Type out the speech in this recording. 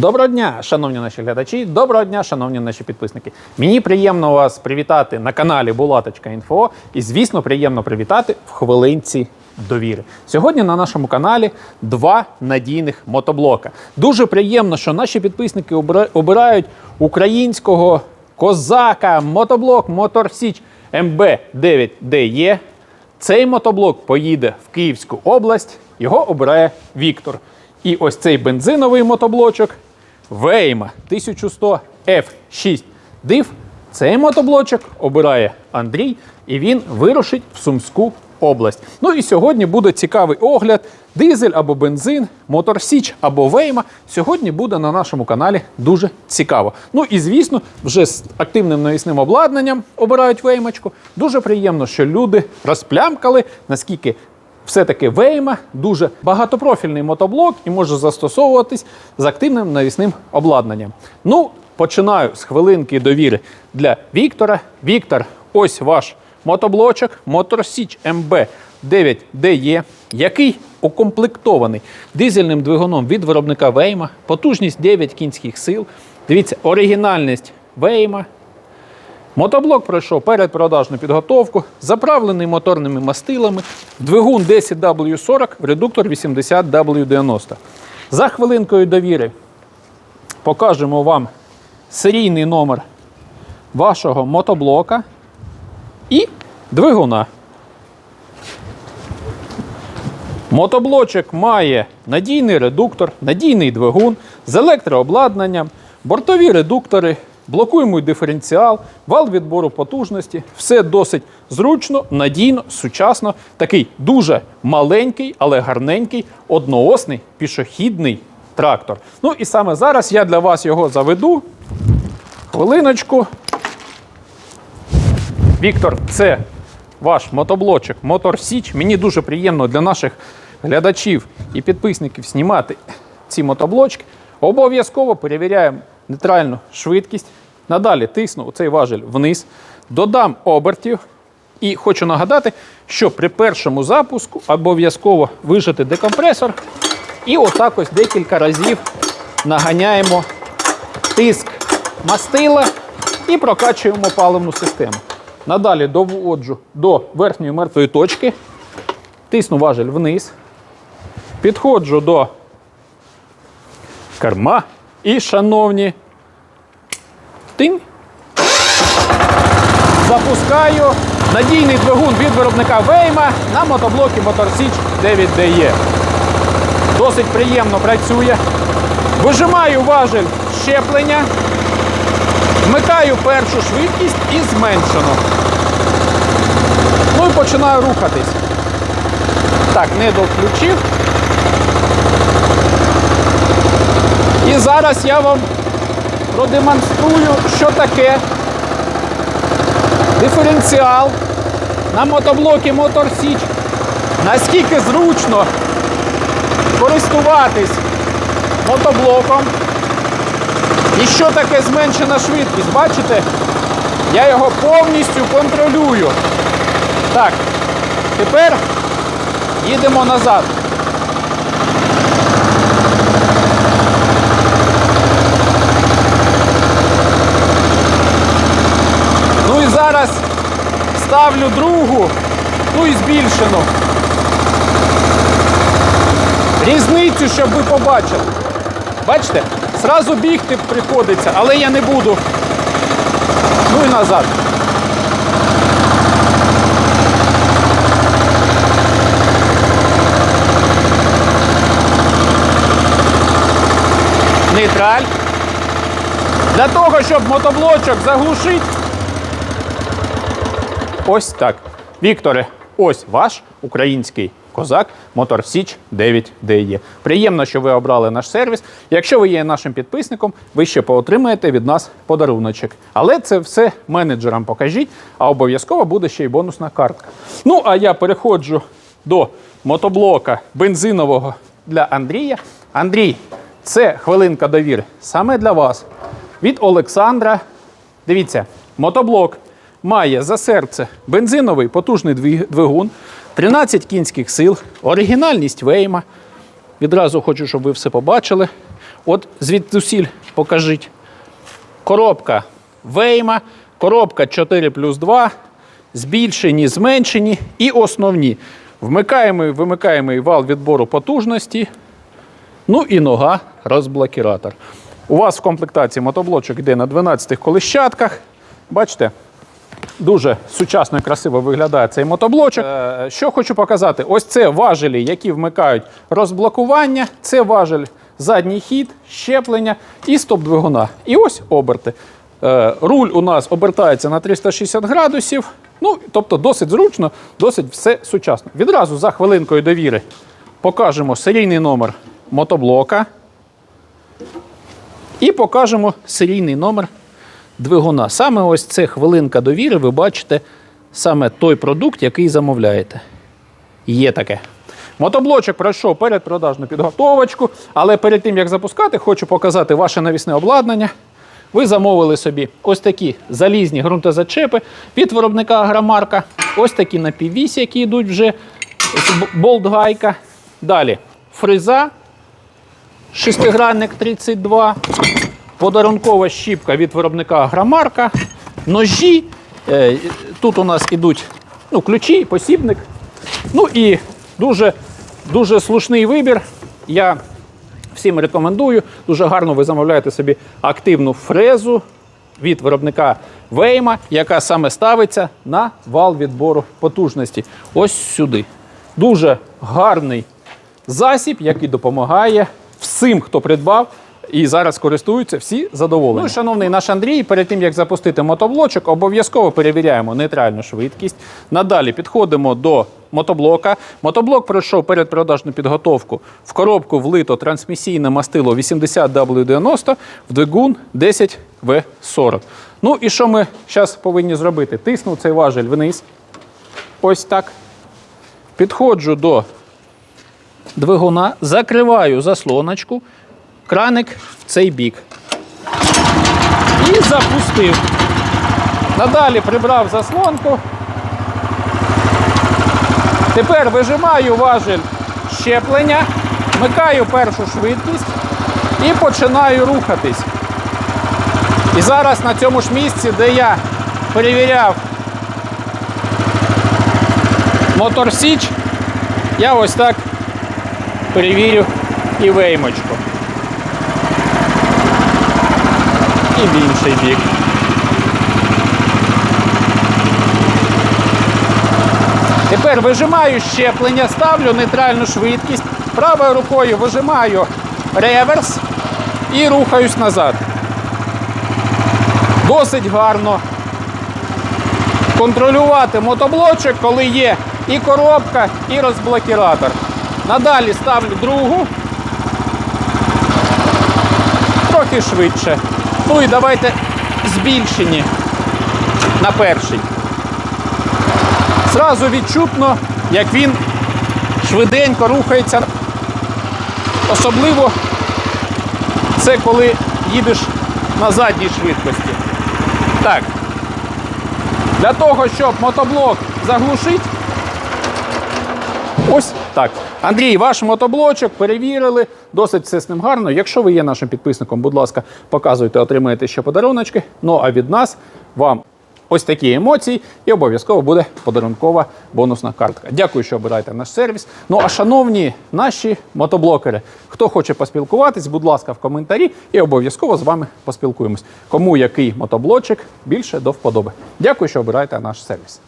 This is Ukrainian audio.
Доброго дня, шановні наші глядачі, доброго дня, шановні наші підписники. Мені приємно вас привітати на каналі Булаточка.Інфо і, звісно, приємно привітати в хвилинці довіри. Сьогодні на нашому каналі два надійних мотоблока. Дуже приємно, що наші підписники обирають українського козака, мотоблок Моторсіч МБ9DE. Цей мотоблок поїде в Київську область, його обирає Віктор. І ось цей бензиновий мотоблочок Вейма 1100 F6 Div. Цей мотоблочок обирає Андрій, і він вирушить в Сумську область. Ну і сьогодні буде цікавий огляд. Дизель або бензин, моторсіч або вейма. Сьогодні буде на нашому каналі дуже цікаво. Ну і звісно, вже з активним навісним обладнанням обирають веймочку. Дуже приємно, що люди розплямкали, наскільки все-таки Вейма дуже багатопрофільний мотоблок і може застосовуватись з активним навісним обладнанням. Ну, починаю з хвилинки довіри для Віктора. Віктор, ось ваш мотоблочок Motorsich MB 9DE, який укомплектований дизельним двигуном від виробника Вейма, потужність 9 кінських сил. Дивіться, оригінальність Вейма, Мотоблок пройшов передпродажну підготовку, заправлений моторними мастилами, двигун 10W40, редуктор 80W90. За хвилинкою довіри покажемо вам серійний номер вашого мотоблока і двигуна. Мотоблочок має надійний редуктор, надійний двигун з електрообладнанням, бортові редуктори, блокуємий диференціал, вал відбору потужності. Все досить зручно, надійно, сучасно. Такий дуже маленький, але гарненький, одноосний пішохідний трактор. Ну і саме зараз я для вас його заведу. Хвилиночку. Віктор, це ваш мотоблочок Мотор Січ. Мені дуже приємно для наших глядачів і підписників знімати ці мотоблочки. Обов'язково перевіряємо нейтральну швидкість. Надалі тисну цей важель вниз, додам обертів. І хочу нагадати, що при першому запуску обов'язково вижити декомпресор. І отак ось декілька разів наганяємо тиск мастила і прокачуємо паливну систему. Надалі доводжу до верхньої мертвої точки, тисну важель вниз, підходжу до керма і, шановні, тинь, запускаю надійний двигун від виробника Вейма на мотоблокі Motorsich 9DE. Досить приємно працює. Вижимаю важель щеплення. Вмикаю першу швидкість і зменшену. Ну і починаю рухатись. Так, не довключив. І зараз я вам продемонструю, що таке диференціал на мотоблокі Motor Наскільки зручно користуватись мотоблоком. І що таке зменшена швидкість? Бачите? Я його повністю контролюю. Так, тепер їдемо назад. Ну і зараз ставлю другу, ну і збільшену. Різницю, щоб ви побачили. Бачите? Зразу бігти приходиться, але я не буду. Ну і назад. Нейтраль. Для того, щоб мотоблочок заглушити. Ось так. Вікторе, ось ваш український козак Мотор Січ 9 DE. Приємно, що ви обрали наш сервіс. Якщо ви є нашим підписником, ви ще поотримаєте від нас подаруночок. Але це все менеджерам покажіть, а обов'язково буде ще й бонусна картка. Ну, а я переходжу до мотоблока бензинового для Андрія. Андрій, це хвилинка довіри саме для вас. Від Олександра. Дивіться, мотоблок має за серце бензиновий потужний двигун, 13 кінських сил, оригінальність Вейма. Відразу хочу, щоб ви все побачили. От звідусіль покажіть. Коробка Вейма, коробка 4 плюс 2, збільшені, зменшені і основні. Вмикаємо, і вимикаємо вал відбору потужності. Ну і нога розблокіратор. У вас в комплектації мотоблочок йде на 12 колищатках. Бачите, дуже сучасно і красиво виглядає цей мотоблочок. Е, Що хочу показати: ось це важелі, які вмикають розблокування. Це важель задній хід, щеплення і стоп-двигуна. І ось оберти. Е, Руль у нас обертається на 360 градусів. Ну, тобто досить зручно, досить все сучасно. Відразу за хвилинкою довіри покажемо серійний номер мотоблока і покажемо серійний номер двигуна. Саме ось це хвилинка довіри, ви бачите саме той продукт, який замовляєте. Є таке. Мотоблочок пройшов передпродажну підготовочку, але перед тим як запускати, хочу показати ваше навісне обладнання. Ви замовили собі ось такі залізні ґрунтозачепи від виробника Агромарка, ось такі напіввісі, які йдуть вже болт-гайка. Далі фреза, шестигранник 32, подарункова щіпка від виробника Агромарка, ножі. Е, Тут у нас ідуть ну, ключі, посібник. Ну і дуже, дуже слушний вибір. Я всім рекомендую. Дуже гарно ви замовляєте собі активну фрезу від виробника Вейма, яка саме ставиться на вал відбору потужності. Ось сюди. Дуже гарний засіб, який допомагає всім, хто придбав. І зараз користуються всі задоволені. Ну, шановний наш Андрій, перед тим як запустити мотоблочок, обов'язково перевіряємо нейтральну швидкість. Надалі підходимо до мотоблока. Мотоблок пройшов передпродажну підготовку. В коробку влито трансмісійне мастило 80W90 в двигун 10V40. Ну і що ми зараз повинні зробити? Тисну цей важель вниз. Ось так. Підходжу до двигуна, закриваю заслоночку, краник в цей бік. І запустив. Надалі прибрав заслонку. Тепер вижимаю важель щеплення, вмикаю першу швидкість і починаю рухатись. І зараз на цьому ж місці, де я перевіряв мотор Січ, я ось так перевірю і веймочку. І в інший бік. Тепер вижимаю щеплення, ставлю нейтральну швидкість, правою рукою вижимаю реверс і рухаюсь назад. Досить гарно контролювати мотоблочок, коли є і коробка, і розблокіратор. Надалі ставлю другу. Трохи швидше. Ну і давайте збільшені на перший. Зразу відчутно, як він швиденько рухається. Особливо це коли їдеш на задній швидкості. Так. Для того, щоб мотоблок заглушити, ось так. Андрій, ваш мотоблочок перевірили, досить все з ним гарно. Якщо ви є нашим підписником, будь ласка, показуйте, отримаєте ще подаруночки. Ну а від нас вам ось такі емоції і обов'язково буде подарункова бонусна картка. Дякую, що обираєте наш сервіс. Ну а шановні наші мотоблокери, хто хоче поспілкуватись, будь ласка, в коментарі і обов'язково з вами поспілкуємось. Кому який мотоблочок більше до вподоби. Дякую, що обираєте наш сервіс.